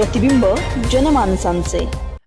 प्रतिबिंब जनमानसांचे.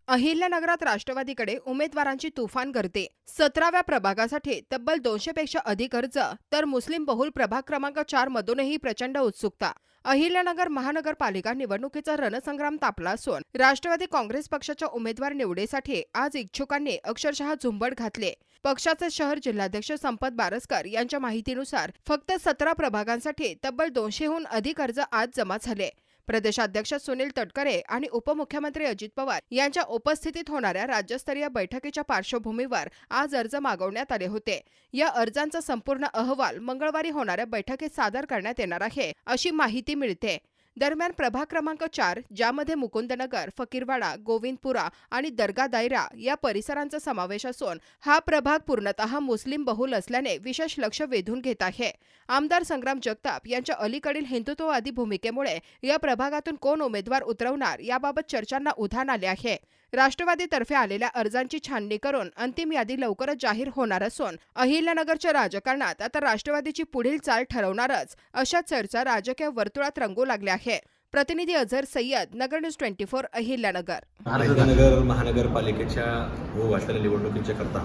अहिल्यानगरात राष्ट्रवादीकडे उमेदवारांची तुफान गर्दी. सतराव्या प्रभागासाठी तब्बल दोनशे पेक्षा अधिक अर्ज तर मुस्लिम बहुल प्रभाग क्रमांक चार मधूनही प्रचंड उत्सुकता. अहिल्यानगर महानगरपालिका निवडणुकीचा रणसंग्राम तापला असून राष्ट्रवादी काँग्रेस पक्षाच्या उमेदवार निवडीसाठी आज इच्छुकांनी अक्षरशः झुंबड घातले. पक्षाचे शहर जिल्हाध्यक्ष संपत बारसकर यांच्या माहितीनुसार फक्त सतरा प्रभागांसाठी तब्बल दोनशेहून अधिक अर्ज आज जमा झाले. प्रदेशाध्यक्ष सुनील तटकरे आणि उपमुख्यमंत्री अजित पवार यांच्या उपस्थितीत होणाऱ्या राज्यस्तरीय बैठकीच्या पार्श्वभूमीवर आज अर्ज मागवण्यात आले होते. या अर्जांचा संपूर्ण अहवाल मंगळवारी होणाऱ्या बैठकीत सादर करण्यात येणार आहे अशी माहिती मिळते. दरम्यान प्रभाग क्रमांक चार ज्यामध्ये मुकुंदनगर फकीरवाडा गोविंदपुरा आणि दर्गा दायरा या परिसरांचा समावेश असून हा प्रभाग पूर्णतः मुस्लिम बहुल असल्याने विशेष लक्ष वेधून घेत आहे. आमदार संग्राम जगताप यांच्या अलीकडील हिंदुत्ववादी भूमिकेमुळे या प्रभागातून कोण उमेदवार उतरवणार याबाबत चर्चांना उधाण आले आहे. राष्ट्रवादीतर्फे आलेल्या अर्जांची छाननी करून अंतिम यादी लवकरच जाहीर होणार असून अहिल्यानगरच्या राजकारणात आता राष्ट्रवादीची पुढील चाल ठरवणारच अशा चर्चा राजकीय वर्तुळात रंगू लागल्या आहे. प्रतिनिधी Azhar Sayyad Nagar news twenty four Ahilyanagar. Ahilyanagar महानगरपालिकेच्या होऊ घातलेल्या निवडणुकीच्या करता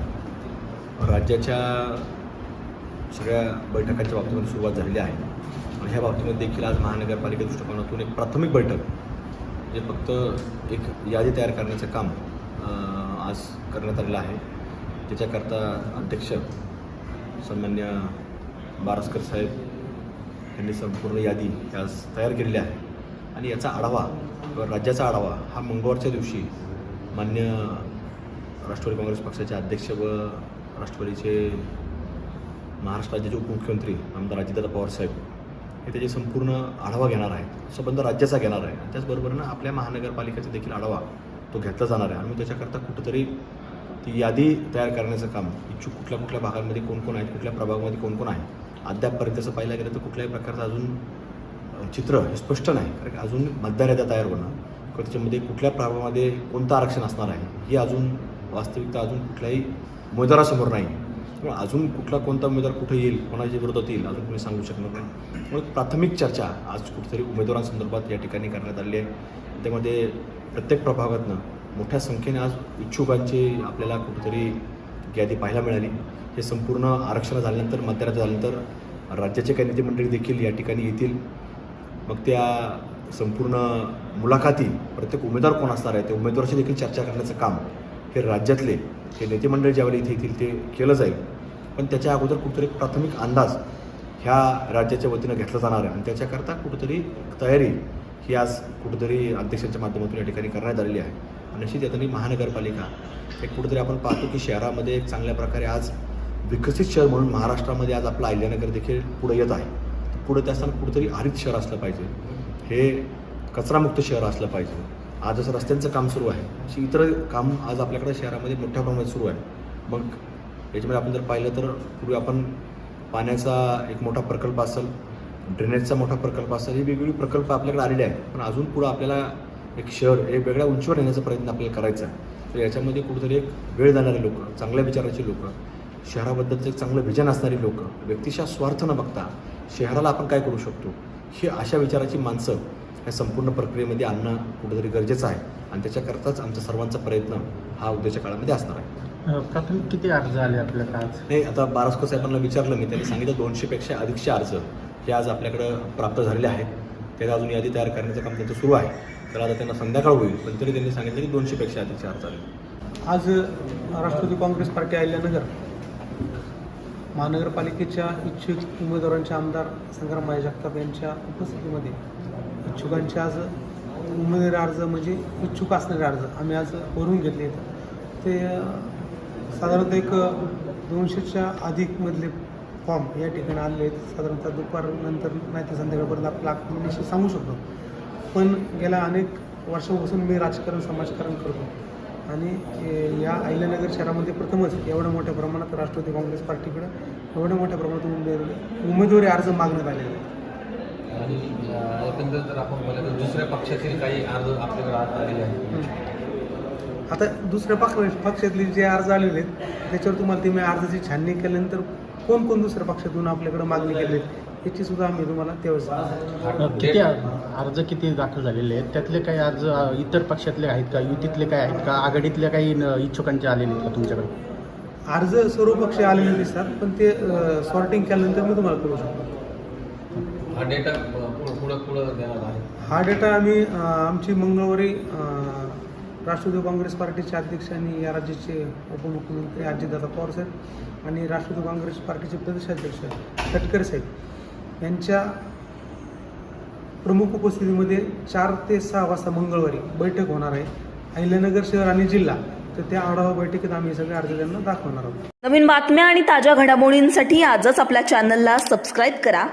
राज्याच्या सगळ्या बैठकांच्या बाबतीमध्ये सुरुवात झालेली आहे. आणि ह्या बाबतीमध्ये देखील आज महानगरपालिका दृष्टिकोनातून एक प्राथमिक बैठक जे फक्त एक यादी तयार करण्याचं काम आज करण्यात आलेलं आहे. त्याच्याकरता अध्यक्ष सन्मान्य बारसकर साहेब यांनी संपूर्ण यादी आज तयार केलेली आहे. आणि याचा आढावा किंवा राज्याचा आढावा हा मंगळवारच्या दिवशी मान्य राष्ट्रवादी काँग्रेस पक्षाचे अध्यक्ष व राष्ट्रवादीचे महाराष्ट्र राज्याचे उपमुख्यमंत्री आमदार अजितदादा पवार साहेब हे त्याचे संपूर्ण आढावा घेणार आहे. संबंध राज्याचा घेणार आहे. आणि त्याचबरोबरनं आपल्या महानगरपालिकेचा देखील आढावा तो घेतला जाणार आहे. आणि मग त्याच्याकरता कुठंतरी ती यादी तयार करण्याचं काम इच्छुक कुठल्या कुठल्या भागांमध्ये कोण कोण आहेत कुठल्या प्रभागामध्ये कोण कोण आहे अद्यापपर्यंत तसं पाहिलं गेलं तर कुठल्याही प्रकारचं अजून चित्र हे स्पष्ट नाही. कारण की अजून मतदार याद्या तयार होणं किंवा त्याच्यामध्ये कुठल्या प्रभागामध्ये कोणतं आरक्षण असणार आहे ही अजून वास्तविकता अजून कुठल्याही उमेदवारासमोर नाही. त्यामुळे अजून कुठला कोणता उमेदवार कुठे येईल कोणाच्या विरोधात येईल अजून कोणी सांगू शकणार नाही. त्यामुळे प्राथमिक चर्चा आज कुठेतरी उमेदवारांसंदर्भात या ठिकाणी करण्यात आली आहे. त्यामध्ये प्रत्येक प्रभागातनं मोठ्या संख्येने आज इच्छुकांची आपल्याला कुठेतरी यादी पाहायला मिळाली. हे संपूर्ण आरक्षण झाल्यानंतर मध्यरात्र झाल्यानंतर राज्याचे काही नेतेमंडळी देखील या ठिकाणी येतील. मग त्या संपूर्ण मुलाखती प्रत्येक उमेदवार कोण असणार आहे त्या उमेदवाराशी देखील चर्चा करण्याचं काम हे राज्यातले हे नेतेमंडळ ज्यावेळी इथे येतील ते केलं जाईल. पण त्याच्या अगोदर कुठेतरी एक प्राथमिक अंदाज ह्या राज्याच्या वतीनं घेतला जाणार आहे. आणि त्याच्याकरता कुठेतरी तयारी ही आज कुठेतरी अध्यक्षांच्या माध्यमातून या ठिकाणी करण्यात आलेली आहे. आणि निश्चित यातनी महानगरपालिका एक कुठेतरी आपण पाहतो की शहरामध्ये एक चांगल्या प्रकारे आज विकसित शहर म्हणून महाराष्ट्रामध्ये आज आपलं अहिल्यानगर देखील पुढे येत आहे. पुढे त्या असताना कुठेतरी हरित शहर असलं पाहिजे. हे कचरामुक्त शहर असलं पाहिजे. आज जसं रस्त्यांचं काम सुरू आहे अशी इतर काम आज आपल्याकडे शहरामध्ये मोठ्या प्रमाणात सुरू आहे. मग याच्यामध्ये आपण जर पाहिलं तर पूर्वी आपण पाण्याचा एक मोठा प्रकल्प असेल ड्रेनेजचा मोठा प्रकल्प असेल हे वेगवेगळे प्रकल्प आपल्याकडे आलेले आहेत. पण अजून पुढं आपल्याला एक शहर हे वेगळ्या उंचीवर नेण्याचा प्रयत्न आपल्याला करायचा आहे. तर याच्यामध्ये कुठेतरी एक वेळ जाणारे लोक चांगल्या विचाराचे लोक शहराबद्दलचं एक चांगलं विजन असणारी लोक व्यक्तिशा स्वार्थ न बघता शहराला आपण काय करू शकतो? ही अशा विचाराची माणसं या संपूर्ण प्रक्रियेमध्ये आणणं कुठेतरी गरजेचं आहे. आणि त्याच्याकरताच आमचा सर्वांचा प्रयत्न हा उद्याच्या काळामध्ये असणार आहे. प्राथमिक किती अर्ज आले आपल्याला आज? नाही आता बारस्कर साहेबांना विचारलं मी त्यांनी सांगितलं दोनशेपेक्षा अधिकचे अर्ज हे आज आपल्याकडं प्राप्त झालेले आहेत. त्याला अजून यादी तयार करण्याचं काम त्यांचं सुरू आहे. तर आता त्यांना संध्याकाळ होईल पण तरी त्यांनी सांगितलं की दोनशेपेक्षा अधिकचे अर्ज आले. आज राष्ट्रवादी काँग्रेस पार्टी अहिल्यानगर महानगरपालिकेच्या इच्छुक उमेदवारांचे आमदार संग्रामबाई जगताप यांच्या उपस्थितीमध्ये इच्छुकांचे आज उमेदवारी अर्ज म्हणजे इच्छुक असणारे अर्ज आम्ही आज भरून घेतले आहेत. ते साधारणतः एक दोनशेच्या अधिकमधले फॉर्म या ठिकाणी आलेले आहेत. साधारणतः दुपारनंतर नाही तर संध्याकाळपर्यंत आपला आपण निश्चित सांगू शकतो. पण गेल्या अनेक वर्षापासून मी राजकारण समाजकारण करतो. आणि या अहिल्यानगर शहरामध्ये प्रथमच एवढ्या मोठ्या प्रमाणात राष्ट्रवादी काँग्रेस पार्टीकडे एवढ्या मोठ्या प्रमाणात उमेदवारी उमेदवारी अर्ज मागण्यात आलेले आहेत. आणि एकंदर जर आपण बोललं तर दुसऱ्या पक्षातील काही अर्ज आपल्याकडे आज आलेले आहेत. आता दुसऱ्या पक्ष पक्षातले जे अर्ज आलेले आहेत त्याच्यावर तुम्हाला ते मी अर्जाची छाननी केल्यानंतर कोण कोण दुसऱ्या पक्षातून आपल्याकडे मागणी केली याची सुद्धा आम्ही तुम्हाला त्यावेळेस. किती अर्ज किती दाखल झालेले आहेत? त्यातले काही अर्ज इतर पक्षातले आहेत का? युतीतले काही आहेत का? आघाडीतल्या काही इच्छुकांचे आलेले आहेत का तुमच्याकडे? अर्ज सर्व पक्ष आलेले दिसतात पण ते सॉर्टिंग केल्यानंतर मी तुम्हाला कळू शकतो. हा डेटा पुढं पुढं देणार आहे. हा डेटा आम्ही अ, आमची मंगळवारी अ, राष्ट्रवादी काँग्रेस पार्टीचे अध्यक्ष आणि या राज्याचे उपमुख्यमंत्री अजितदादा पवार साहेब आणि राष्ट्रवादी काँग्रेस पार्टीचे प्रदेशाध्यक्ष तटकरे साहेब यांच्या प्रमुख उपस्थितीमध्ये चार ते सहा वाजता मंगळवारी बैठक होणार आहे. अहिल्यानगर शहर आणि जिल्हा तर त्या आढावा बैठकीत आम्ही सगळे अर्ज त्यांना दाखवणार आहोत. नवीन बातम्या आणि ताज्या घडामोडींसाठी आजच आपल्या चॅनलला सबस्क्राईब करा.